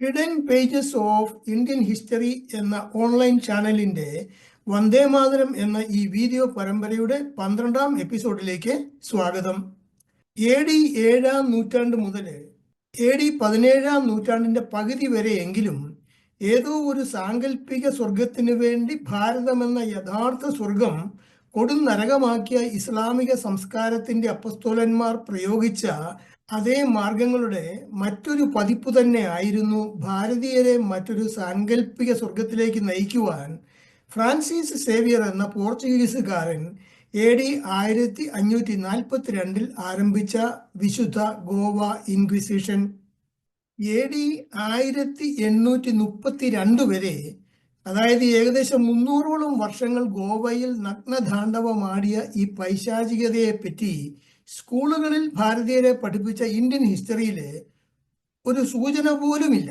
Hidden pages of Indian history എന്ന online ചാനലിന്റെ വന്ദേ മാതരം എന്ന ഈ വീഡിയോ പരമ്പരയുടെ പന്ത്രണ്ടാം എപ്പിസോഡിലേക്ക് സ്വാഗതം. എ ഡി ഏഴാം നൂറ്റാണ്ട് മുതൽ എ ഡി പതിനേഴാം നൂറ്റാണ്ടിന്റെ പകുതി വരെയെങ്കിലും ഏതോ ഒരു സാങ്കല്പിക സ്വർഗത്തിനു വേണ്ടി ഭാരതമെന്ന യഥാർത്ഥ സ്വർഗം കൊടും നരകമാക്കിയ ഇസ്ലാമിക സംസ്കാരത്തിന്റെ അപ്പസ്തോലന്മാർ പ്രയോഗിച്ച അതേ മാർഗങ്ങളുടെ മറ്റൊരു പതിപ്പ് തന്നെ ആയിരുന്നു ഭാരതീയരെ മറ്റൊരു സാങ്കല്പിക സ്വർഗത്തിലേക്ക് നയിക്കുവാൻ ഫ്രാൻസിസ് സേവിയർ എന്ന പോർച്ചുഗീസുകാരൻ എ ഡി ആയിരത്തി അഞ്ഞൂറ്റി നാൽപ്പത്തി രണ്ടിൽ ആരംഭിച്ച വിശുദ്ധ ഗോവ ഇൻക്വിസിഷൻ. എ ഡി ആയിരത്തി എണ്ണൂറ്റി മുപ്പത്തി രണ്ട് വരെ അതായത് ഏകദേശം മുന്നൂറോളം വർഷങ്ങൾ ഗോവയിൽ നഗ്നതാണ്ഡവമാടിയ ഈ പൈശാചികതയെ പറ്റി സ്കൂളുകളിൽ ഭാരതീയരെ പഠിപ്പിച്ച ഇന്ത്യൻ ഹിസ്റ്ററിയിലെ ഒരു സൂചന പോലുമില്ല.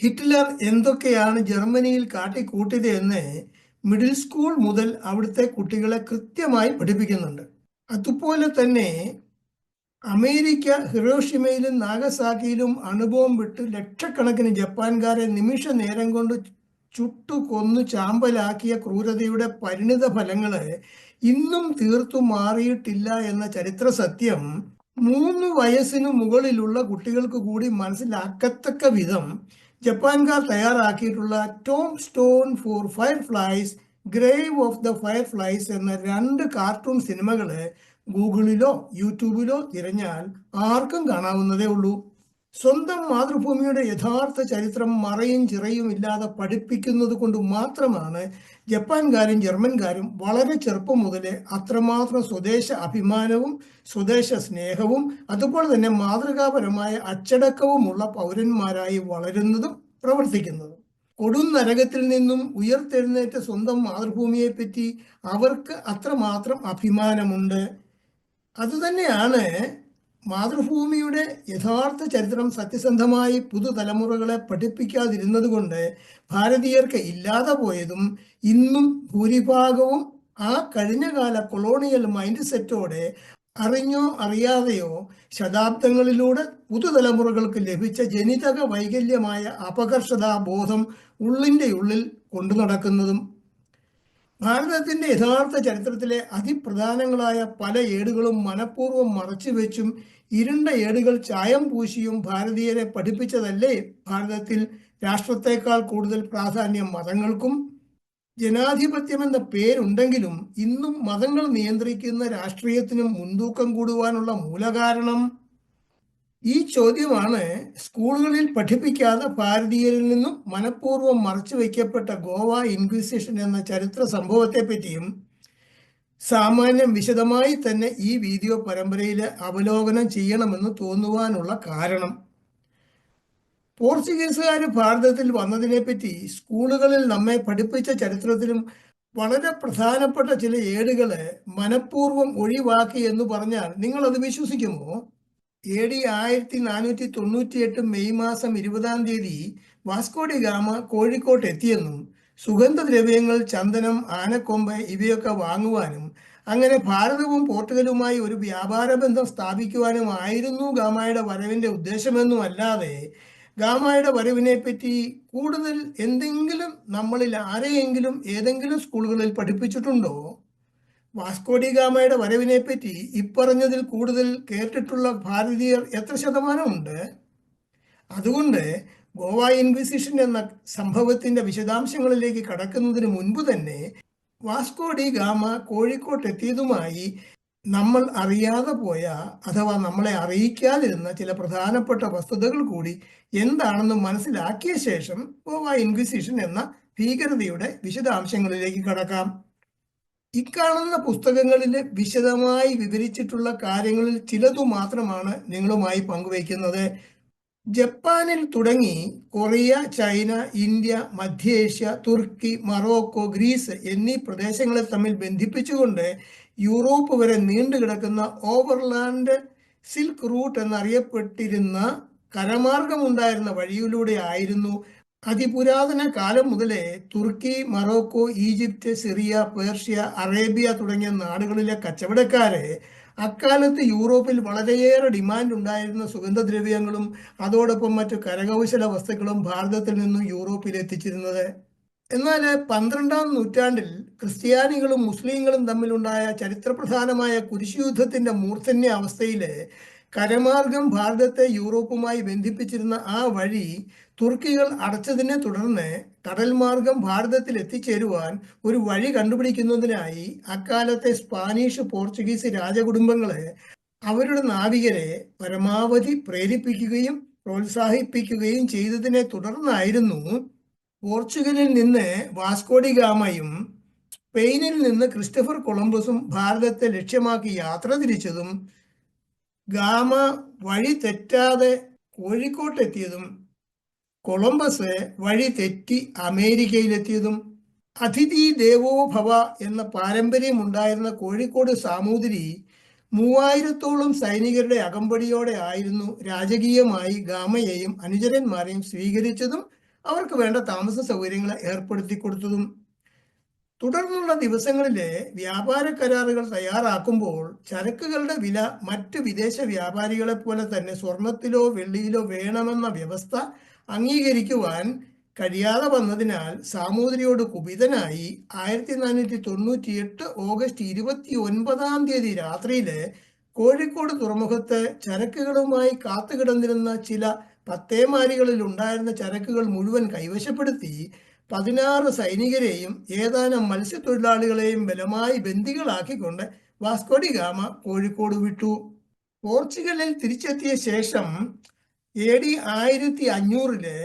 ഹിറ്റ്ലർ എന്തൊക്കെയാണ് ജർമ്മനിയിൽ കാട്ടിക്കൂട്ടിയത് എന്ന് മിഡിൽ സ്കൂൾ മുതൽ അവിടുത്തെ കുട്ടികളെ കൃത്യമായി പഠിപ്പിക്കുന്നുണ്ട്. അതുപോലെ തന്നെ അമേരിക്ക ഹിറോഷിമയിലും നാഗസാക്കിയിലും അണുബോംബിട്ട് ലക്ഷക്കണക്കിന് ജപ്പാൻകാരെ നിമിഷ നേരം കൊണ്ട് ചുട്ടു കൊന്നു ചാമ്പലാക്കിയ ക്രൂരതയുടെ പരിണിത ഫലങ്ങൾ ഇന്നും തീർത്തു മാറിയിട്ടില്ല എന്ന ചരിത്ര സത്യം മൂന്ന് വയസ്സിനു മുകളിലുള്ള കുട്ടികൾക്ക് കൂടി മനസ്സിലാക്കത്തക്ക വിധം ജപ്പാൻകാർ തയ്യാറാക്കിയിട്ടുള്ള tombstone for fireflies grave of the fireflies എന്ന രണ്ട് കാർട്ടൂൺ സിനിമകൾ ഗൂഗിളിലോ യൂട്യൂബിലോ തിരഞ്ഞാൽ ആർക്കും കാണാവുന്നതേ ഉള്ളൂ. സ്വന്തം മാതൃഭൂമിയുടെ യഥാർത്ഥ ചരിത്രം മറയും ചിറയും ഇല്ലാതെ പഠിപ്പിക്കുന്നത് കൊണ്ട് മാത്രമാണ് ജപ്പാൻകാരും ജർമ്മൻകാരും വളരെ ചെറുപ്പം മുതലേ അത്രമാത്രം സ്വദേശ അഭിമാനവും സ്വദേശ സ്നേഹവും അതുപോലെ തന്നെ മാതൃകാപരമായ അച്ചടക്കവുമുള്ള പൗരന്മാരായി വളരുന്നതും പ്രവർത്തിക്കുന്നതും. കൊടും നരകത്തിൽ നിന്നും ഉയർത്തെഴുന്നേറ്റ സ്വന്തം മാതൃഭൂമിയെപ്പറ്റി അവർക്ക് അത്രമാത്രം അഭിമാനമുണ്ട്. അതുതന്നെയാണ് മാതൃഭൂമിയുടെ യഥാർത്ഥ ചരിത്രം സത്യസന്ധമായി പുതുതലമുറകളെ പഠിപ്പിക്കാതിരുന്നത് കൊണ്ട് ഭാരതീയർക്ക് ഇല്ലാതെ പോയതും ഇന്നും ഭൂരിഭാഗവും ആ കഴിഞ്ഞകാല കൊളോണിയൽ മൈൻഡ് സെറ്റോടെ അറിഞ്ഞോ അറിയാതെയോ ശതാബ്ദങ്ങളിലൂടെ പുതുതലമുറകൾക്ക് ലഭിച്ച ജനിതക വൈകല്യമായ അപകർഷതാ ബോധം ഉള്ളിന്റെ ഉള്ളിൽ കൊണ്ടു നടക്കുന്നതും ഭാരതത്തിന്റെ യഥാർത്ഥ ചരിത്രത്തിലെ അതിപ്രധാനങ്ങളായ പല ഏടുകളും മനഃപൂർവം മറച്ചുവെച്ചും ഇരുണ്ട ഏടുകൾ ചായം പൂശിയും ഭാരതീയരെ പഠിപ്പിച്ചതല്ലേ? ഭാരതത്തിൽ രാഷ്ട്രത്തെക്കാൾ കൂടുതൽ പ്രാധാന്യം മതങ്ങൾക്കും ജനാധിപത്യം എന്ന പേരുണ്ടെങ്കിലും ഇന്നും മതങ്ങൾ നിയന്ത്രിക്കുന്ന രാഷ്ട്രീയത്തിനും മുൻതൂക്കം കൂടുവാനുള്ള മൂലകാരണം ഈ ചോദ്യമാണ് സ്കൂളുകളിൽ പഠിപ്പിക്കാതെ ഭാരതീയരിൽ നിന്നും മനഃപൂർവം മറച്ചു വയ്ക്കപ്പെട്ട ഗോവ ഇൻക്വിസിഷൻ എന്ന ചരിത്ര സംഭവത്തെ പറ്റിയും സാമാന്യം വിശദമായി തന്നെ ഈ വീഡിയോ പരമ്പരയിൽ അവലോകനം ചെയ്യണമെന്ന് തോന്നുവാനുള്ള കാരണം. പോർച്ചുഗീസുകാർ ഭാരതത്തിൽ വന്നതിനെപ്പറ്റി സ്കൂളുകളിൽ നമ്മെ പഠിപ്പിച്ച ചരിത്രത്തിലും വളരെ പ്രധാനപ്പെട്ട ചില ഏടുകളെ മനഃപൂർവം ഒഴിവാക്കി എന്ന് പറഞ്ഞാൽ നിങ്ങൾ അത് വിശ്വസിക്കുമോ? എ ഡി ആയിരത്തി നാനൂറ്റി തൊണ്ണൂറ്റി എട്ട് മെയ് മാസം ഇരുപതാം തീയതി വാസ്കോഡി ഗാമ കോഴിക്കോട്ട് എത്തിയെന്നും സുഗന്ധദ്രവ്യങ്ങൾ ചന്ദനം ആനക്കൊമ്പ് ഇവയൊക്കെ വാങ്ങുവാനും അങ്ങനെ ഭാരതവും പോർട്ടുഗലുമായി ഒരു വ്യാപാര ബന്ധം സ്ഥാപിക്കുവാനും ആയിരുന്നു ഗാമയുടെ വരവിന്റെ ഉദ്ദേശമെന്നും അല്ലാതെ ഗാമയുടെ വരവിനെ പറ്റി കൂടുതൽ എന്തെങ്കിലും നമ്മളിൽ ആരെയെങ്കിലും ഏതെങ്കിലും സ്കൂളുകളിൽ പഠിപ്പിച്ചിട്ടുണ്ടോ? വാസ്കോഡി ഗാമയുടെ വരവിനെ പറ്റി ഇപ്പറഞ്ഞതിൽ കൂടുതൽ കേട്ടിട്ടുള്ള ഭാരതീയർ എത്ര ശതമാനമുണ്ട്? അതുകൊണ്ട് ഗോവ ഇൻക്വിസിഷൻ എന്ന സംഭവത്തിന്റെ വിശദാംശങ്ങളിലേക്ക് കടക്കുന്നതിന് മുൻപ് തന്നെ വാസ്കോഡി ഗാമ കോഴിക്കോട്ട് എത്തിയതുമായി നമ്മൾ അറിയാതെ പോയ അഥവാ നമ്മളെ അറിയിക്കാതിരുന്ന ചില പ്രധാനപ്പെട്ട വസ്തുതകൾ കൂടി എന്താണെന്ന് മനസ്സിലാക്കിയ ശേഷം ഗോവ ഇൻക്വിസിഷൻ എന്ന ഭീകരതയുടെ വിശദാംശങ്ങളിലേക്ക് കടക്കാം. ഇക്കാണുന്ന പുസ്തകങ്ങളിൽ വിശദമായി വിവരിച്ചിട്ടുള്ള കാര്യങ്ങളിൽ ചിലതു മാത്രമാണ് നിങ്ങളുമായി പങ്കുവയ്ക്കുന്നത്. ജപ്പാനിൽ തുടങ്ങി കൊറിയ ചൈന ഇന്ത്യ മധ്യേഷ്യ തുർക്കി മറോക്കോ ഗ്രീസ് എന്നീ പ്രദേശങ്ങളെ തമ്മിൽ ബന്ധിപ്പിച്ചുകൊണ്ട് യൂറോപ്പ് വരെ നീണ്ടുകിടക്കുന്ന ഓവർലാൻഡ് സിൽക്ക് റൂട്ട് എന്നറിയപ്പെട്ടിരുന്ന കരമാർഗമുണ്ടായിരുന്ന വഴിയിലൂടെ ആയിരുന്നു അതിപുരാതന കാലം മുതലേ തുർക്കി Morocco Egypt Syria Persia Arabia തുടങ്ങിയ നാടുകളിലെ കച്ചവടക്കാരെ അക്കാലത്ത് യൂറോപ്പിൽ വളരെയേറെ ഡിമാൻഡ് ഉണ്ടായിരുന്ന സുഗന്ധദ്രവ്യങ്ങളും അതോടൊപ്പം മറ്റു കരകൗശല വസ്തുക്കളും ഭാരതത്തിൽ നിന്നും യൂറോപ്പിൽ എത്തിച്ചിരുന്നത്. എന്നാൽ പന്ത്രണ്ടാം നൂറ്റാണ്ടിൽ ക്രിസ്ത്യാനികളും മുസ്ലിങ്ങളും തമ്മിലുണ്ടായ ചരിത്രപ്രധാനമായ കുരിശുയുദ്ധത്തിന്റെ മൂർധന്യ അവസ്ഥയിൽ കരമാർഗം ഭാരതത്തെ യൂറോപ്പുമായി ബന്ധിപ്പിച്ചിരുന്ന ആ വഴി തുർക്കികൾ അടച്ചതിനെ തുടർന്ന് കടൽമാർഗം ഭാരതത്തിൽ എത്തിച്ചേരുവാൻ ഒരു വഴി കണ്ടുപിടിക്കുന്നതിനായി അക്കാലത്തെ സ്പാനിഷ് പോർച്ചുഗീസ് രാജകുടുംബങ്ങളെ അവരുടെ നാവികരെ പരമാവധി പ്രേരിപ്പിക്കുകയും പ്രോത്സാഹിപ്പിക്കുകയും ചെയ്തതിനെ തുടർന്നായിരുന്നു പോർച്ചുഗലിൽ നിന്ന് വാസ്കോഡി ഗാമയും സ്പെയിനിൽ നിന്ന് ക്രിസ്റ്റഫർ കൊളംബസും ഭാരതത്തെ ലക്ഷ്യമാക്കി യാത്ര തിരിച്ചതും ഗാമ വഴി തെറ്റാതെ കോഴിക്കോട്ടെത്തിയതും കൊളംബസ് വഴി തെറ്റി അമേരിക്കയിലെത്തിയതും അതിഥി ദേവോഭവ എന്ന പാരമ്പര്യമുണ്ടായിരുന്ന കോഴിക്കോട് സാമൂതിരി മൂവായിരത്തോളം സൈനികരുടെ അകമ്പടിയോടെ ആയിരുന്നു രാജകീയമായി ഗാമയെയും അനുചരന്മാരെയും സ്വീകരിച്ചതും അവർക്ക് വേണ്ട താമസ സൗകര്യങ്ങൾ ഏർപ്പെടുത്തി കൊടുത്തതും തുടർന്നുള്ള ദിവസങ്ങളിലെ വ്യാപാര കരാറുകൾ തയ്യാറാക്കുമ്പോൾ ചരക്കുകളുടെ വില മറ്റ് വിദേശ വ്യാപാരികളെ പോലെ തന്നെ സ്വർണത്തിലോ വെള്ളിയിലോ വേണമെന്ന വ്യവസ്ഥ അംഗീകരിക്കുവാൻ കഴിയാതെ വന്നതിനാൽ സാമൂതിരിയോട് കുപിതനായി ആയിരത്തി നാനൂറ്റി തൊണ്ണൂറ്റി എട്ട് ഓഗസ്റ്റ് ഇരുപത്തി ഒൻപതാം തീയതി രാത്രിയിലെ കോഴിക്കോട് തുറമുഖത്ത് ചരക്കുകളുമായി കാത്തുകിടന്നിരുന്ന ചില പത്തേമാരികളിൽ ഉണ്ടായിരുന്ന ചരക്കുകൾ മുഴുവൻ കൈവശപ്പെടുത്തി പതിനാറ് സൈനികരെയും ഏതാനും മത്സ്യത്തൊഴിലാളികളെയും ബലമായി ബന്ദികളാക്കിക്കൊണ്ട് വാസ്കോഡി ഗാമ കോഴിക്കോട് വിട്ടു. പോർച്ചുഗലിൽ തിരിച്ചെത്തിയ ശേഷം എ ഡി ആയിരത്തി അഞ്ഞൂറിലെ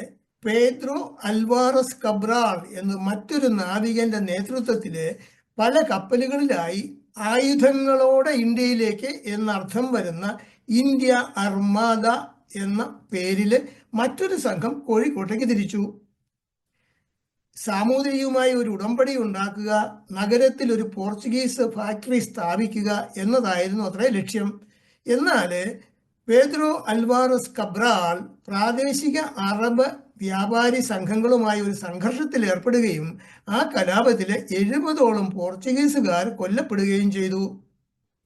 പേദ്രോ അൽവാറസ് കബ്രാൾ എന്ന മറ്റൊരു നാവികന്റെ നേതൃത്വത്തിലെ പല കപ്പലുകളിലായി ആയുധങ്ങളോടെ ഇന്ത്യയിലേക്ക് എന്നർത്ഥം വരുന്ന ഇന്ത്യ അർമാദ എന്ന പേരിൽ മറ്റൊരു സംഘം കോഴിക്കോട്ടേക്ക് തിരിച്ചു. സാമൂതിരിയുമായി ഒരു ഉടമ്പടി ഉണ്ടാക്കുക നഗരത്തിൽ ഒരു പോർച്ചുഗീസ് ഫാക്ടറി സ്ഥാപിക്കുക എന്നതായിരുന്നു അത്ര ലക്ഷ്യം. എന്നാൽ പേദ്രോ അൽവാറസ് കബ്രാൾ പ്രാദേശിക അറബ് വ്യാപാരി സംഘങ്ങളുമായി ഒരു സംഘർഷത്തിൽ ഏർപ്പെടുകയും ആ കലാപത്തിൽ എഴുപതോളം പോർച്ചുഗീസുകാർ കൊല്ലപ്പെടുകയും ചെയ്തു.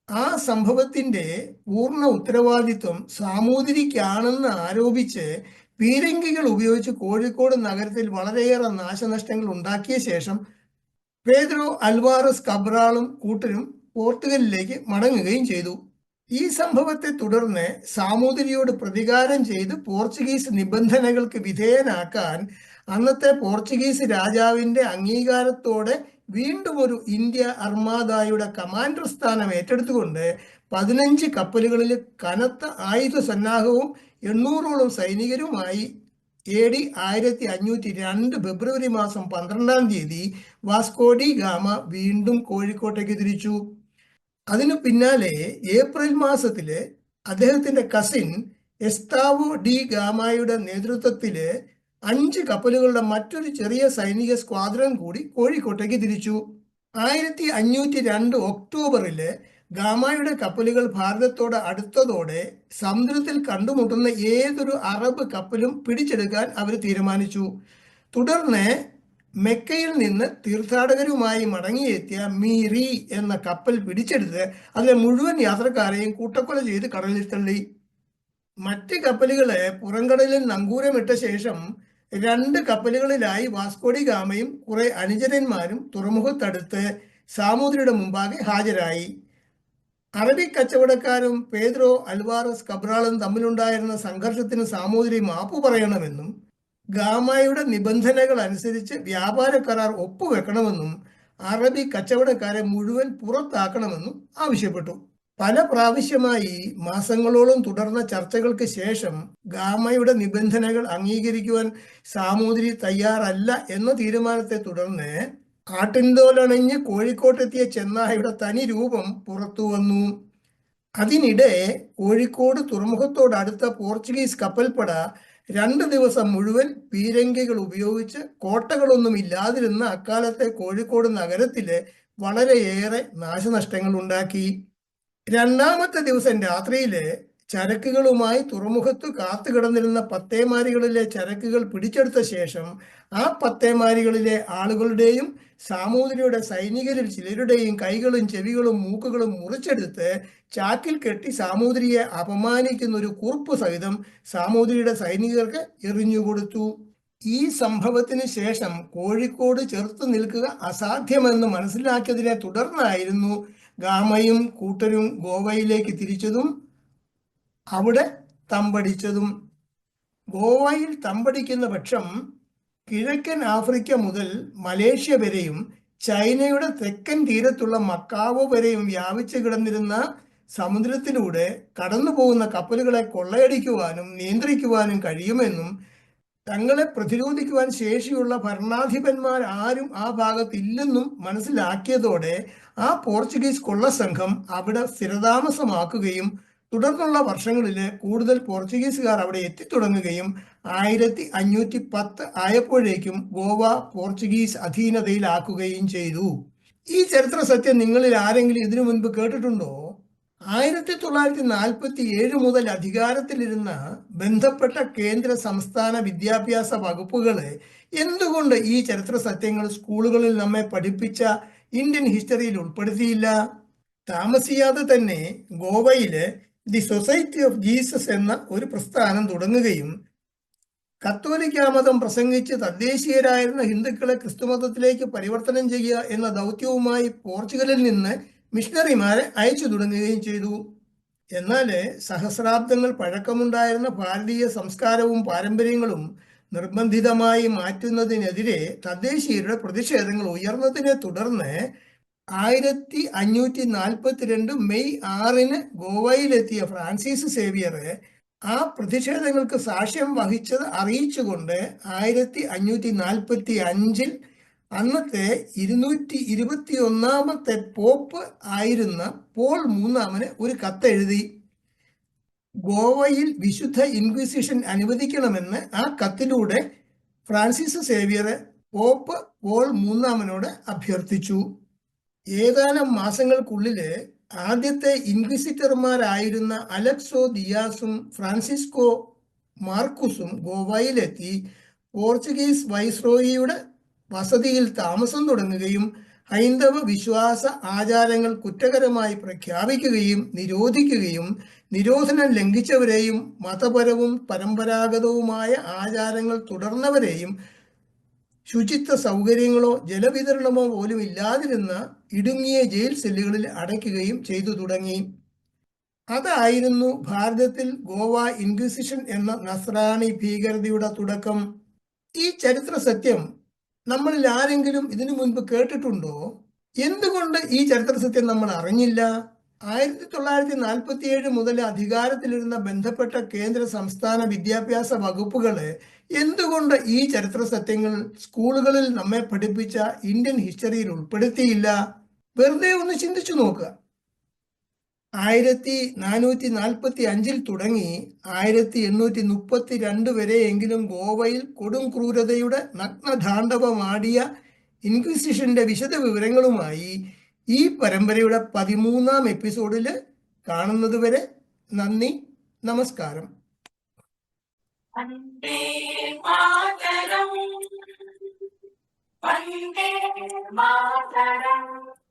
ആ സംഭവത്തിന്റെ പൂർണ ഉത്തരവാദിത്വം സാമൂതിരിക്കാണെന്ന് ആരോപിച്ച് പീരങ്കികൾ ഉപയോഗിച്ച് കോഴിക്കോട് നഗരത്തിൽ വളരെയേറെ നാശനഷ്ടങ്ങൾ ഉണ്ടാക്കിയ ശേഷം പേദ്രോ അൽവാറസ് കബ്രാളും കൂട്ടരും പോർത്തുഗലിലേക്ക് മടങ്ങുകയും ചെയ്തു. ഈ സംഭവത്തെ തുടർന്ന് സാമൂതിരിയോട് പ്രതികാരം ചെയ്ത് പോർച്ചുഗീസ് നിബന്ധനകൾക്ക് വിധേയനാക്കാൻ അന്നത്തെ പോർച്ചുഗീസ് രാജാവിന്റെ അംഗീകാരത്തോടെ വീണ്ടും ഒരു ഇന്ത്യ അർമാദായുടെ കമാൻഡർ സ്ഥാനം ഏറ്റെടുത്തുകൊണ്ട് പതിനഞ്ച് കപ്പലുകളിൽ കനത്ത ആയുധ സന്നാഹവും എണ്ണൂറോളം സൈനികരുമായി എ ഡി ആയിരത്തി അഞ്ഞൂറ്റി രണ്ട് ഫെബ്രുവരി മാസം പന്ത്രണ്ടാം തീയതി വാസ്കോഡി ഗാമ വീണ്ടും കോഴിക്കോട്ടേക്ക് തിരിച്ചു. അതിനു പിന്നാലെ ഏപ്രിൽ മാസത്തിൽ അദ്ദേഹത്തിന്റെ കസിൻ എസ്താവോ ഡി ഗാമയുടെ നേതൃത്വത്തിൽ അഞ്ച് കപ്പലുകളുടെ മറ്റൊരു ചെറിയ സൈനിക സ്ക്വാദ്രൻ കൂടി കോഴിക്കോട്ടേക്ക് തിരിച്ചു. ആയിരത്തി അഞ്ഞൂറ്റി രണ്ട് ഒക്ടോബറിൽ ഗാമയുടെ കപ്പലുകൾ ഭാരതത്തോട് അടുത്തതോടെ സമുദ്രത്തിൽ കണ്ടുമുട്ടുന്ന ഏതൊരു അറബ് കപ്പലും പിടിച്ചെടുക്കാൻ അവർ തീരുമാനിച്ചു. തുടർന്ന് മെക്കയിൽ നിന്ന് തീർത്ഥാടകരുമായി മടങ്ങിയെത്തിയ മീറി എന്ന കപ്പൽ പിടിച്ചെടുത്ത് അതിലെ മുഴുവൻ യാത്രക്കാരെയും കൂട്ടക്കൊല ചെയ്ത് കടലിൽ തള്ളി. മറ്റ് കപ്പലുകളെ പുറംകടലിൽ നങ്കൂരമിട്ട ശേഷം രണ്ട് കപ്പലുകളിലായി വാസ്കോഡി ഗാമയും കുറെ അനുചരന്മാരും തുറമുഖത്തടുത്ത് സാമൂതിരിയുടെ മുമ്പാകെ ഹാജരായി. അറബി കച്ചവടക്കാരും പേദ്രോ അൽവാറസ് കബ്രാളും തമ്മിലുണ്ടായിരുന്ന സംഘർഷത്തിന് സാമൂതിരി മാപ്പു പറയണമെന്നും ഗാമയുടെ നിബന്ധനകൾ അനുസരിച്ച് വ്യാപാര കരാർ ഒപ്പുവെക്കണമെന്നും അറബി കച്ചവടക്കാരെ മുഴുവൻ പുറത്താക്കണമെന്നും ആവശ്യപ്പെട്ടു. പല പ്രാവശ്യമായി മാസങ്ങളോളം തുടർന്ന ചർച്ചകൾക്ക് ശേഷം ഗാമയുടെ നിബന്ധനകൾ അംഗീകരിക്കുവാൻ സാമൂതിരി തയ്യാറല്ല എന്ന തീരുമാനത്തെ തുടർന്ന് ആട്ടിൻതോലണഞ്ഞ് കോഴിക്കോട്ടെത്തിയ ചെന്നായയുടെ തനി രൂപം പുറത്തു വന്നു. അതിനിടെ കോഴിക്കോട് തുറമുഖത്തോടടുത്ത പോർച്ചുഗീസ് കപ്പൽപ്പട രണ്ട് ദിവസം മുഴുവൻ പീരങ്കികൾ ഉപയോഗിച്ച് കോട്ടകളൊന്നും ഇല്ലാതിരുന്ന അക്കാലത്തെ കോഴിക്കോട് നഗരത്തിൽ വളരെയേറെ നാശനഷ്ടങ്ങൾ ഉണ്ടാക്കി രണ്ടാമത്തെ ദിവസം രാത്രിയിൽ ചരക്കുകളുമായി തുറമുഖത്ത് കാത്തുകിടന്നിരുന്ന പത്തേമാരികളിലെ ചരക്കുകൾ പിടിച്ചെടുത്ത ശേഷം ആ പത്തേമാരികളിലെ ആളുകളുടെയും സാമൂതിരിയുടെ സൈനികരിൽ ചിലരുടെയും കൈകളും ചെവികളും മൂക്കുകളും മുറിച്ചെടുത്ത് ചാക്കിൽ കെട്ടി സാമൂതിരിയെ അപമാനിക്കുന്ന ഒരു കുറിപ്പ് സഹിതം സാമൂതിരിയുടെ സൈനികർക്ക് എറിഞ്ഞുകൊടുത്തു. ഈ സംഭവത്തിന് ശേഷം കോഴിക്കോട് ചെറുത്തു നിൽക്കുക അസാധ്യമെന്ന് മനസ്സിലാക്കിയതിനെ തുടർന്നായിരുന്നു ഗാമയും കൂട്ടരും ഗോവയിലേക്ക് തിരിച്ചതും. അവിടെ തമ്പടിച്ചതും ഗോവയിൽ തമ്പടിക്കുന്ന പക്ഷം കിഴക്കൻ ആഫ്രിക്ക മുതൽ മലേഷ്യ വരെയും ചൈനയുടെ തെക്കൻ തീരത്തുള്ള മക്കാവോ വരെയും വ്യാപിച്ചു കിടന്നിരുന്ന സമുദ്രത്തിലൂടെ കടന്നു പോകുന്ന കപ്പലുകളെ കൊള്ളയടിക്കുവാനും നിയന്ത്രിക്കുവാനും കഴിയുമെന്നും തങ്ങളെ പ്രതിരോധിക്കുവാൻ ശേഷിയുള്ള ഭരണാധിപന്മാർ ആരും ആ ഭാഗത്തില്ലെന്നും മനസ്സിലാക്കിയതോടെ ആ പോർച്ചുഗീസ് കൊള്ള സംഘം അവിടെ സ്ഥിരതാമസമാക്കുകയും തുടർന്നുള്ള വർഷങ്ങളിൽ കൂടുതൽ പോർച്ചുഗീസുകാർ അവിടെ എത്തിത്തുടങ്ങുകയും ആയിരത്തി അഞ്ഞൂറ്റി പത്ത് ആയപ്പോഴേക്കും ഗോവ പോർച്ചുഗീസ് അധീനതയിലാക്കുകയും ചെയ്തു. ഈ ചരിത്ര സത്യം നിങ്ങളിൽ ആരെങ്കിലും ഇതിനു മുൻപ് കേട്ടിട്ടുണ്ടോ? ആയിരത്തി തൊള്ളായിരത്തി നാൽപ്പത്തി ഏഴ് മുതൽ അധികാരത്തിലിരുന്ന ബന്ധപ്പെട്ട കേന്ദ്ര സംസ്ഥാന വിദ്യാഭ്യാസ വകുപ്പുകൾ എന്തുകൊണ്ട് ഈ ചരിത്ര സത്യങ്ങൾ സ്കൂളുകളിൽ നമ്മെ പഠിപ്പിച്ച ഇന്ത്യൻ ഹിസ്റ്ററിയിൽ ഉൾപ്പെടുത്തിയില്ല? താമസിയാതെ തന്നെ ഗോവയിൽ ദി സൊസൈറ്റി ഓഫ് ജീസസ് എന്ന ഒരു പ്രസ്ഥാനം തുടങ്ങുകയും കത്തോലിക്ക മതം പ്രസംഗിച്ച് തദ്ദേശീയരായിരുന്ന ഹിന്ദുക്കളെ ക്രിസ്തുമതത്തിലേക്ക് പരിവർത്തനം ചെയ്യുക എന്ന ദൗത്യവുമായി പോർച്ചുഗലിൽ നിന്ന് മിഷണറിമാരെ അയച്ചു തുടങ്ങുകയും ചെയ്തു. എന്നാൽ സഹസ്രാബ്ദങ്ങൾ പഴക്കമുണ്ടായിരുന്ന ഭാരതീയ സംസ്കാരവും പാരമ്പര്യങ്ങളും നിർബന്ധിതമായി മാറ്റുന്നതിനെതിരെ തദ്ദേശീയരുടെ പ്രതിഷേധങ്ങൾ ഉയർന്നതിനെ തുടർന്ന് ആയിരത്തി അഞ്ഞൂറ്റി നാൽപ്പത്തിരണ്ട് മെയ് ആറിന് ഗോവയിലെത്തിയ ഫ്രാൻസിസ് സേവിയറെ ആ പ്രതിഷേധങ്ങൾക്ക് സാക്ഷ്യം വഹിച്ചത് അറിയിച്ചുകൊണ്ട് ആയിരത്തി അഞ്ഞൂറ്റി നാൽപ്പത്തി അഞ്ചിൽ അന്നത്തെ ഇരുന്നൂറ്റി ഇരുപത്തി ഒന്നാമത്തെ പോപ്പ് ആയിരുന്ന പോൾ മൂന്നാമന് ഒരു കത്തെഴുതി. ഗോവയിൽ വിശുദ്ധ ഇൻക്വിസിഷൻ അനുവദിക്കണമെന്ന് ആ കത്തിലൂടെ ഫ്രാൻസിസ് സേവിയർ പോപ്പ് പോൾ മൂന്നാമനോട് അഭ്യർത്ഥിച്ചു. ഏതാനും മാസങ്ങൾക്കുള്ളിൽ ആദ്യത്തെ ഇൻക്വിസിറ്റർമാരായിരുന്ന അലക്സോ ദിയാസും ഫ്രാൻസിസ്കോ മാർക്കുസും ഗോവയിലെത്തി. പോർച്ചുഗീസ് വൈസ്രോയിയുടെ വസതിയിൽ താമസം തുടങ്ങുകയും ഹൈന്ദവ വിശ്വാസ ആചാരങ്ങൾ കുറ്റകരമായി പ്രഖ്യാപിക്കുകയും നിരോധിക്കുകയും നിരോധനം ലംഘിച്ചവരെയും മതപരവും പരമ്പരാഗതവുമായ ആചാരങ്ങൾ തുടർന്നവരെയും ശുചിത്വ സൗകര്യങ്ങളോ ജലവിതരണമോ പോലും ഇല്ലാതിരുന്ന ഇടുങ്ങിയ ജയിൽ സെല്ലുകളിൽ അടയ്ക്കുകയും ചെയ്തു തുടങ്ങി. അതായിരുന്നു ഭാരതത്തിൽ ഗോവ ഇൻക്വിസിഷൻ എന്ന നസ്രാണി ഭീകരതയുടെ തുടക്കം. ഈ ചരിത്ര സത്യം നമ്മളിൽ ആരെങ്കിലും ഇതിനു മുൻപ് കേട്ടിട്ടുണ്ടോ? എന്തുകൊണ്ട് ഈ ചരിത്ര സത്യം നമ്മൾ അറിഞ്ഞില്ല? ആയിരത്തി തൊള്ളായിരത്തി നാൽപ്പത്തി ഏഴ് മുതൽ അധികാരത്തിലിരുന്ന ബന്ധപ്പെട്ട കേന്ദ്ര സംസ്ഥാന വിദ്യാഭ്യാസ വകുപ്പുകൾ എന്തുകൊണ്ട് ഈ ചരിത്ര സത്യങ്ങൾ സ്കൂളുകളിൽ നമ്മെ പഠിപ്പിച്ച ഇന്ത്യൻ ഹിസ്റ്ററിയിൽ ഉൾപ്പെടുത്തിയില്ല? വെറുതെ ഒന്ന് ചിന്തിച്ചു നോക്കുക. ആയിരത്തി നാനൂറ്റി നാൽപ്പത്തി അഞ്ചിൽ തുടങ്ങി ആയിരത്തി എണ്ണൂറ്റി മുപ്പത്തി രണ്ട് വരെയെങ്കിലും ഗോവയിൽ കൊടും ക്രൂരതയുടെ നഗ്നതാണ്ഡവമാടിയ ഇൻക്വിസിഷന്റെ വിശദ വിവരങ്ങളുമായി ഈ പരമ്പരയുടെ പതിമൂന്നാം എപ്പിസോഡിൽ കാണുന്നത് വരെ നന്ദി നമസ്കാരം. മാതരം. മാതരം.